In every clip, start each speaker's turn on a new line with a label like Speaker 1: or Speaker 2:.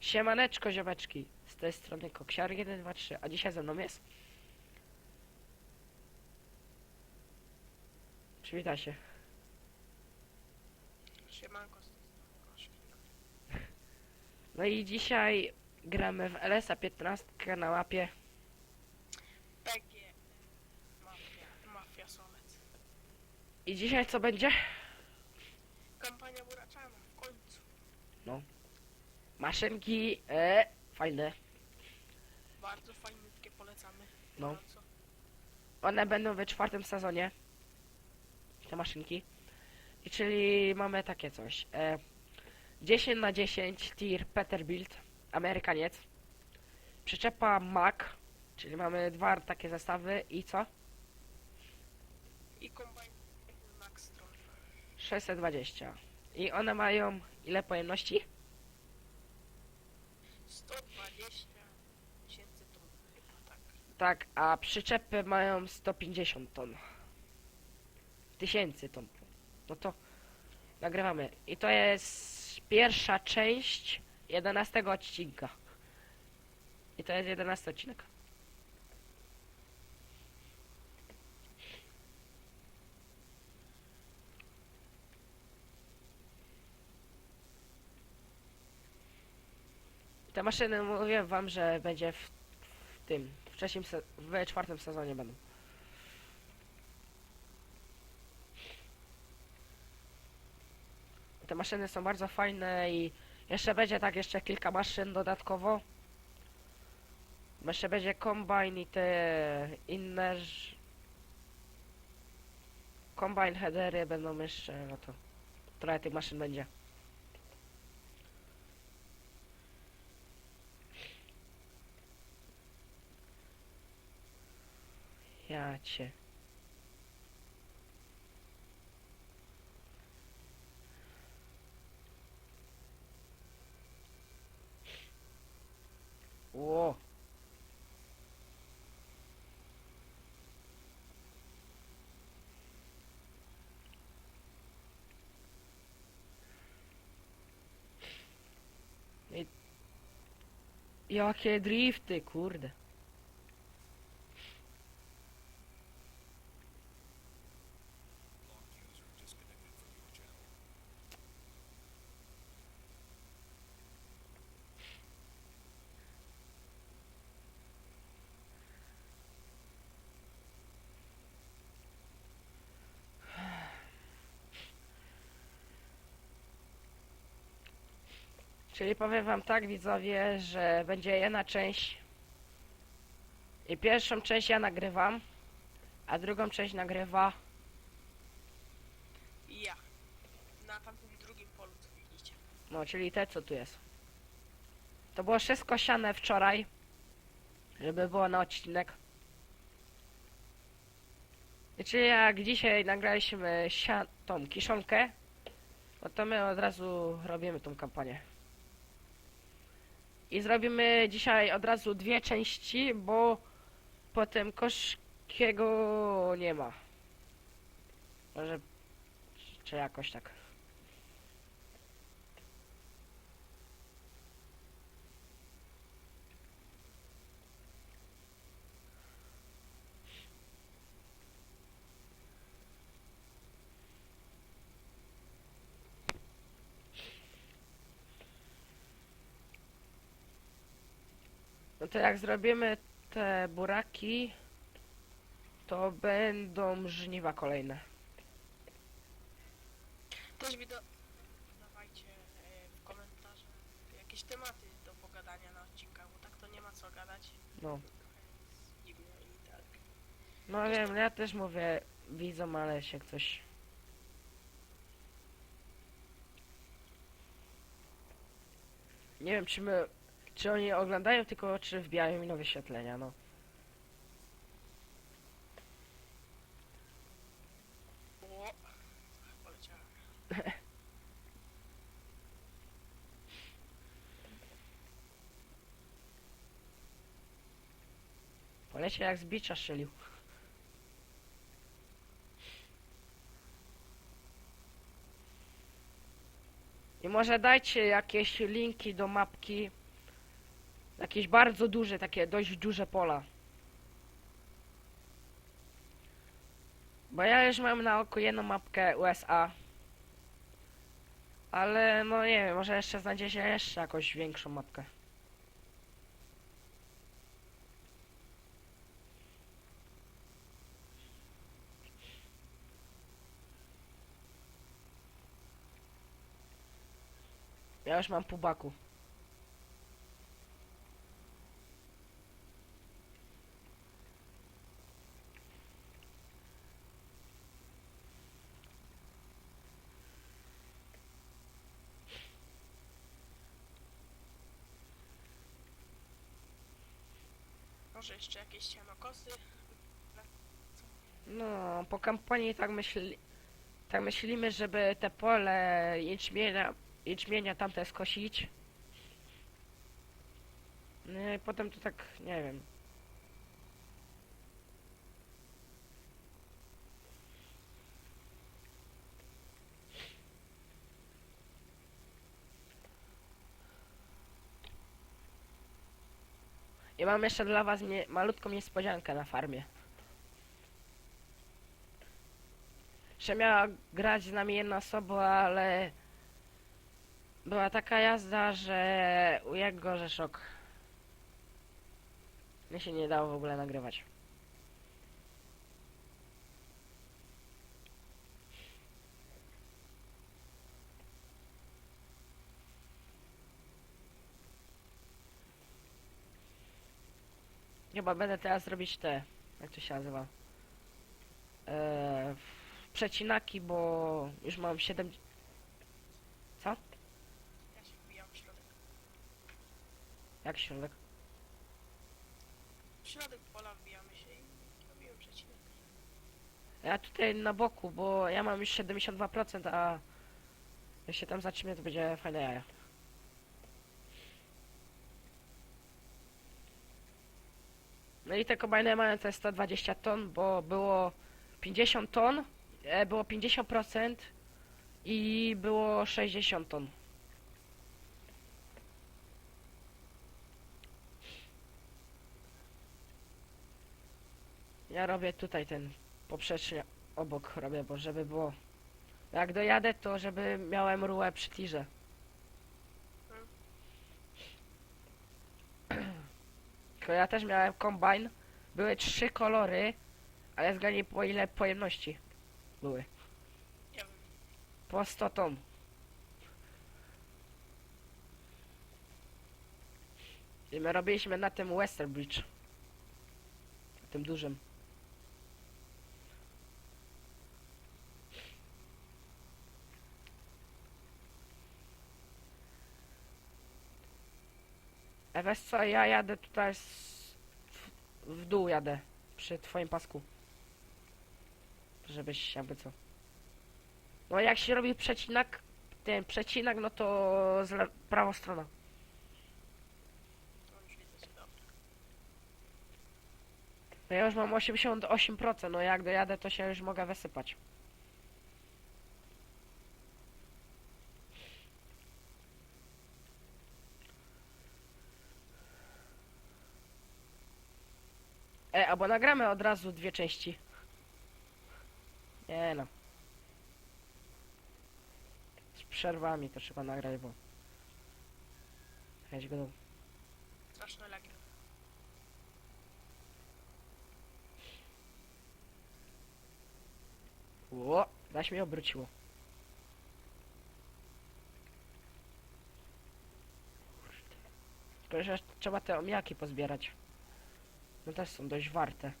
Speaker 1: Siemaneczko ziomeczki, z tej strony Koksiar 123, a dzisiaj ze mną jest... Przywitaj się.
Speaker 2: Siemanko z tej strony Gosia.
Speaker 1: No i dzisiaj gramy w LSA 15 na mapie.
Speaker 2: PG Mafia, Mafia Solec.
Speaker 1: I dzisiaj co będzie?
Speaker 2: Kampania Buraczana w końcu.
Speaker 1: Maszynki, e, fajne.
Speaker 2: Bardzo fajniutkie polecamy.
Speaker 1: No.
Speaker 2: Gorąco.
Speaker 1: One będą we czwartym sezonie. Te maszynki. I czyli mamy takie coś. E, 10 na 10 tir Peterbilt, Amerykaniec. Przyczepa Mac, czyli mamy dwa takie zestawy i co?
Speaker 2: I kombajn Maxtron.
Speaker 1: 620. I one mają ile pojemności?
Speaker 2: 120 tysięcy ton chyba tak.
Speaker 1: Tak, a przyczepy mają 150 ton. Tysięcy ton. No to nagrywamy. I to jest pierwsza część 11 odcinka. I to jest 11 odcinek. Te maszyny mówię wam, że będzie w, w tym, w trzecim, se- w czwartym sezonie będą. Te maszyny są bardzo fajne i jeszcze będzie tak jeszcze kilka maszyn dodatkowo. Jeszcze będzie kombine i te inne ż- Combine headery będą jeszcze, no to trochę tych maszyn będzie. Cię. Ło. I- Jakie drifty, kurde. Czyli powiem wam tak widzowie, że będzie jedna część i pierwszą część ja nagrywam, a drugą część nagrywa
Speaker 2: I ja. Na tamtym drugim polu co widzicie.
Speaker 1: No, czyli te, co tu jest. To było wszystko siane wczoraj, żeby było na odcinek. I czyli jak dzisiaj nagraliśmy sia tą kiszonkę, no to my od razu robimy tą kampanię. I zrobimy dzisiaj od razu dwie części, bo potem Koszkiego nie ma. Może... czy jakoś tak. No to jak zrobimy te buraki, to będą żniwa kolejne.
Speaker 2: Też wideo... Dawajcie e, w komentarzach jakieś tematy do pogadania na odcinkach, bo tak to nie ma co gadać.
Speaker 1: No.
Speaker 2: Trochę jest dziwnie i tak.
Speaker 1: No wiem, ja też mówię widzom, ale się ktoś... Nie wiem, czy my... Czy oni oglądają tylko, czy wbijają mi na wyświetlenia, no.
Speaker 2: O!
Speaker 1: Jak z bicza. I może dajcie jakieś linki do mapki. Jakieś bardzo duże, takie dość duże pola. Bo ja już mam na oku jedną mapkę USA. Ale no nie wiem, może jeszcze znajdzie się jeszcze jakąś większą mapkę. Ja już mam pół
Speaker 2: Może jeszcze jakieś cienokosy.
Speaker 1: No, po kampanii tak myśli, tak myślimy, żeby te pole jęczmienia, jęczmienia tamte skosić. No i potem to tak, nie wiem. I mam jeszcze dla was nie, malutką niespodziankę na farmie. że miała grać z nami jedna osoba, ale była taka jazda, że jego, że szok. Mnie się nie dało w ogóle nagrywać. Chyba będę teraz robić te, jak to się nazywa? Eee, przecinaki, bo już mam 7... Co?
Speaker 2: Ja się wbijam w środek.
Speaker 1: Jak środek?
Speaker 2: W środek pola wbijamy się i robimy przecinek.
Speaker 1: Ja tutaj na boku, bo ja mam już 72%, a jak się tam zacznie, to będzie fajne jaja. No i te kombajny mają te 120 ton, bo było 50 ton, e, było 50% i było 60 ton. Ja robię tutaj ten poprzeczny obok robię, bo żeby było. Jak dojadę, to żeby miałem rułę przy tirze. Tylko ja też miałem kombajn. Były trzy kolory, ale zgadnij po ile pojemności były.
Speaker 2: Nie wiem.
Speaker 1: Po 100 ton. I my robiliśmy na tym Western Bridge. Na tym dużym. Wiesz co, ja jadę tutaj z... w, dół jadę. Przy twoim pasku. Żebyś jakby co. No jak się robi przecinak, ten przecinak, no to z le- prawa strona. No ja już mam 88%, no jak dojadę, to się już mogę wysypać. E, albo nagramy od razu dwie części. Nie no. Z przerwami to trzeba nagrać, bo... Chęć go do...
Speaker 2: Straszne lagi.
Speaker 1: Ło, zaś mnie obróciło. Kurde. Tylko, że trzeba te omijaki pozbierać. No też są dość warte.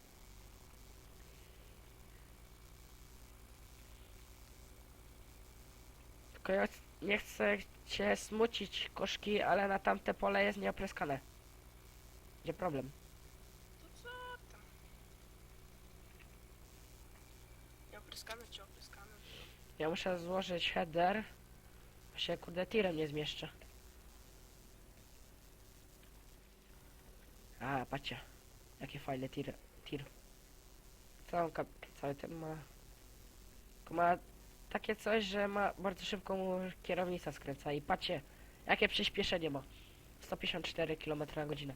Speaker 1: Tylko ja nie chcę cię smucić, koszki, ale na tamte pole jest nieopryskane. Gdzie problem?
Speaker 2: To co tam? Nie opryskamy czy opryskamy?
Speaker 1: Ja muszę złożyć header. bo się kurde tirem nie zmieszczę. A, patrzcie. Jakie fajne tir. tir. Całą. Cały ten ma... Ma takie coś, że ma bardzo szybko mu kierownica skręca i patrzcie, jakie przyspieszenie ma. 154 km na godzinę.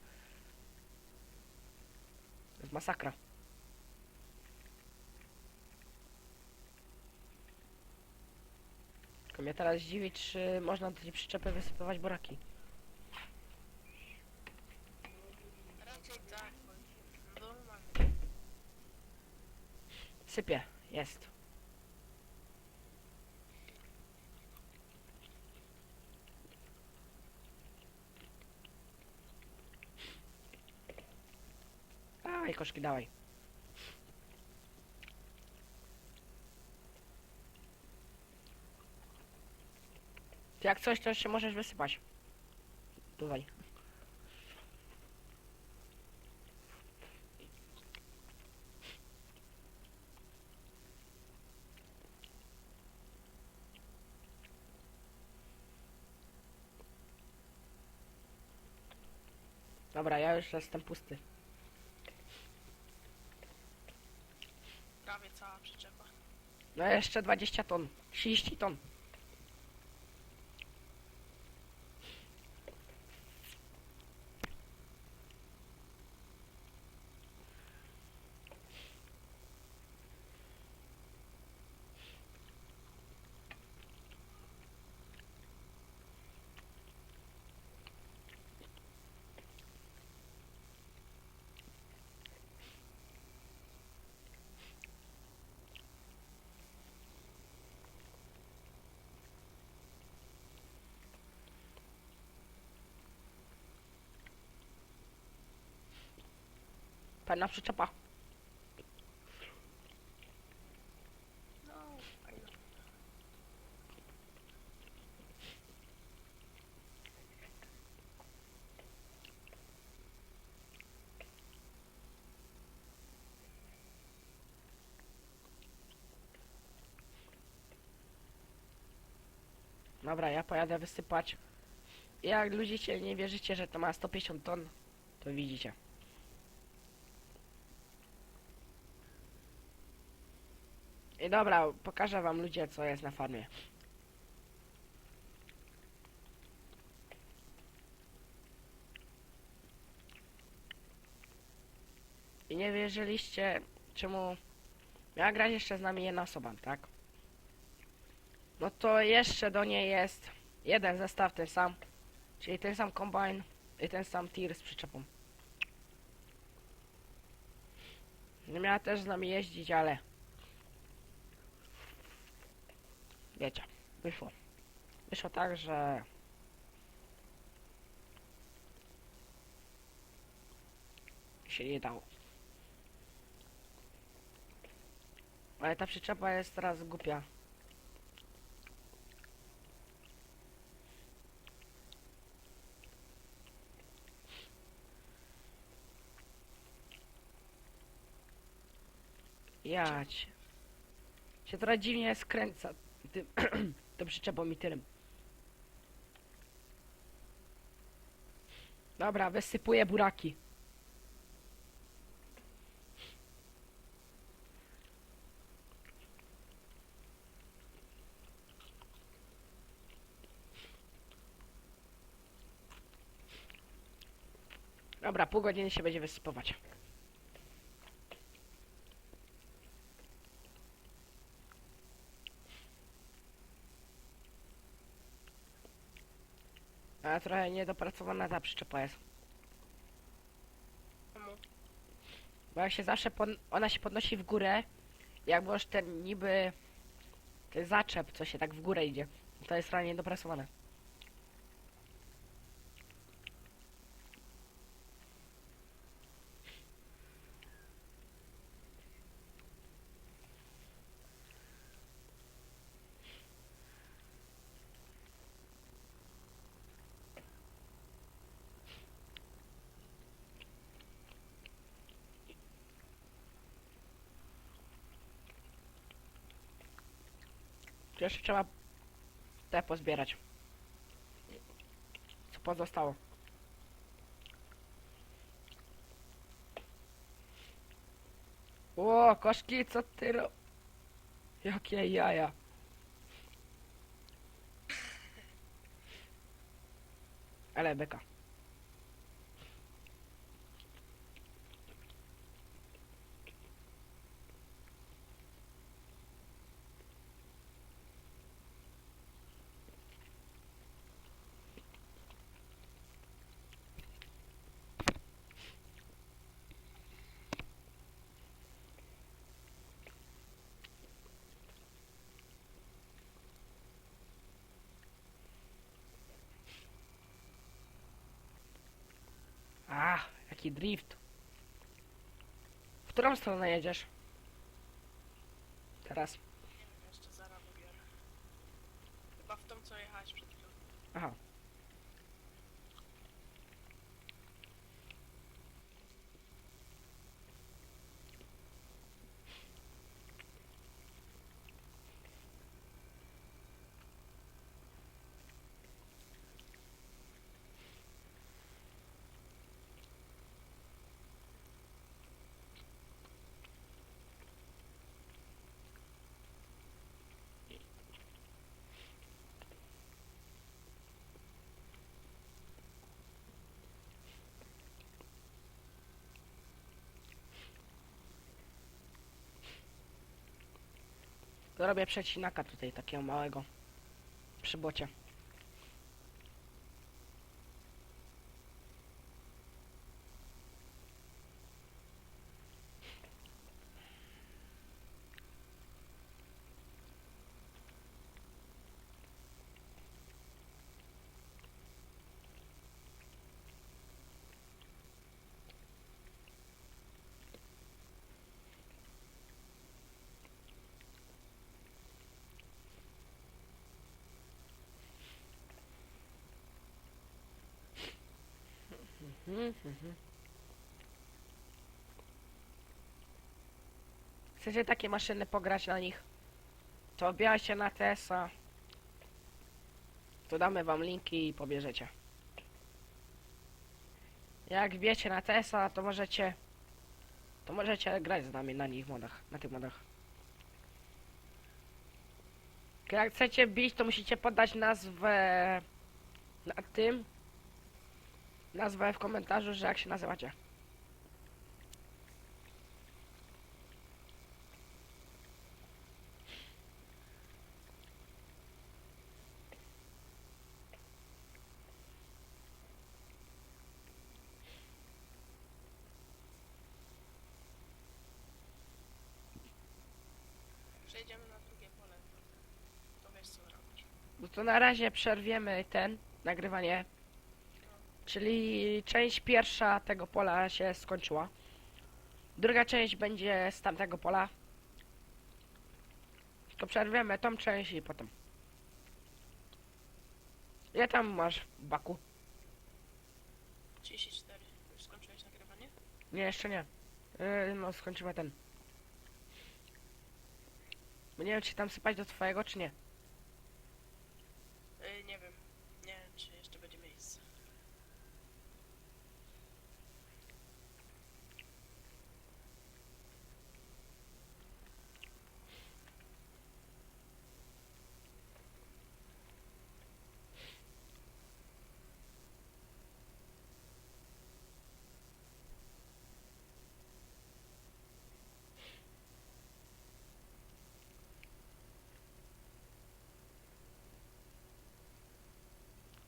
Speaker 1: To jest masakra. Tylko mnie teraz dziwi, czy można do tej przyczepy wysypywać buraki.
Speaker 2: Raczej tak, bo normalnie.
Speaker 1: Sypie, jest. Dawaj, koszki, dawaj. Jak coś, to jeszcze możesz wysypać. Tutaj. Dobra, ja już jestem pusty.
Speaker 2: Prawie cała przyczepa.
Speaker 1: No jeszcze 20 ton. 30 ton. Fajna przyczepa. Dobra, ja pojadę wysypać. Jak ludzie nie wierzycie, że to ma 150 ton, to widzicie. Dobra, pokażę wam ludzie, co jest na farmie. I nie wierzyliście, czemu miała grać jeszcze z nami jedna osoba, tak? No to jeszcze do niej jest jeden zestaw ten sam, czyli ten sam kombine i ten sam tir z przyczepą. Nie miała też z nami jeździć, ale wiecie, wyszło. Wyszło tak, że się nie dało. Ale ta przyczepa jest teraz głupia. Jać. Się trochę dziwnie skręca tym, tą przyczepą i tyrem. Dobra, wysypuję buraki. Dobra, pół godziny się będzie wysypować. Ale trochę niedopracowana ta przyczepa jest. Bo jak się zawsze pod... ona się podnosi w górę, jak masz ten niby ten zaczep, co się tak w górę idzie, to jest trochę niedopracowane. Jeszcze trzeba te pozbierać. Co pozostało. O, koszki, co ty ro... Jakie jaja. Ale beka. A, jaki drift. W którą stronę jedziesz? Teraz.
Speaker 2: Nie wiem, jeszcze zaraz wybiorę. Chyba w tą, co jechałeś przed chwilą.
Speaker 1: Aha. Robię przecinaka tutaj takiego małego. Przy bocie. Chcecie takie maszyny pograć na nich? To wbijajcie na TSA. To damy wam linki i pobierzecie. Jak wbijecie na TSA, to możecie... To możecie grać z nami na nich modach, na tych modach. Jak chcecie bić, to musicie podać nazwę na tym, nazwę w komentarzu, że jak się nazywacie.
Speaker 2: Przejdziemy na drugie pole. To, wiesz, co robić.
Speaker 1: No to na razie przerwiemy ten, nagrywanie. Czyli część pierwsza tego pola się skończyła. Druga część będzie z tamtego pola. To przerwiemy tą część i potem. Ile tam masz w baku?
Speaker 2: 34. Już skończyłeś nagrywanie?
Speaker 1: Nie, jeszcze nie. Yy, no, skończymy ten. Bo nie wiem, czy tam sypać do twojego, czy nie.
Speaker 2: Yy, nie wiem. Nie wiem, czy jeszcze będzie miejsce.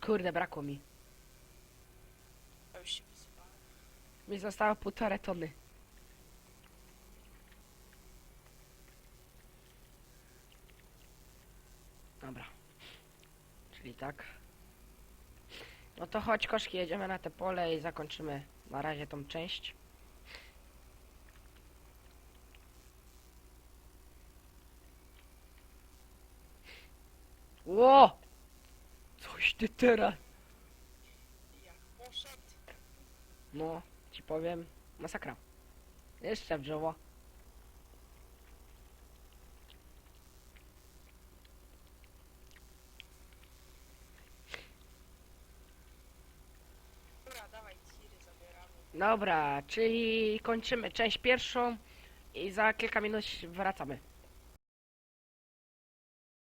Speaker 1: Kurde, brakło mi.
Speaker 2: Ja już się wysypałem.
Speaker 1: Mi zostało półtorej tony. Dobra. Czyli tak. No to chodź koszki, jedziemy na te pole i zakończymy na razie tą część. Ło! Coś ty teraz.
Speaker 2: Jak poszedł.
Speaker 1: No, ci powiem, masakra. Jeszcze w drzewo.
Speaker 2: Dobra, dawaj, tiry zabieramy.
Speaker 1: Dobra, czyli kończymy część pierwszą i za kilka minut wracamy.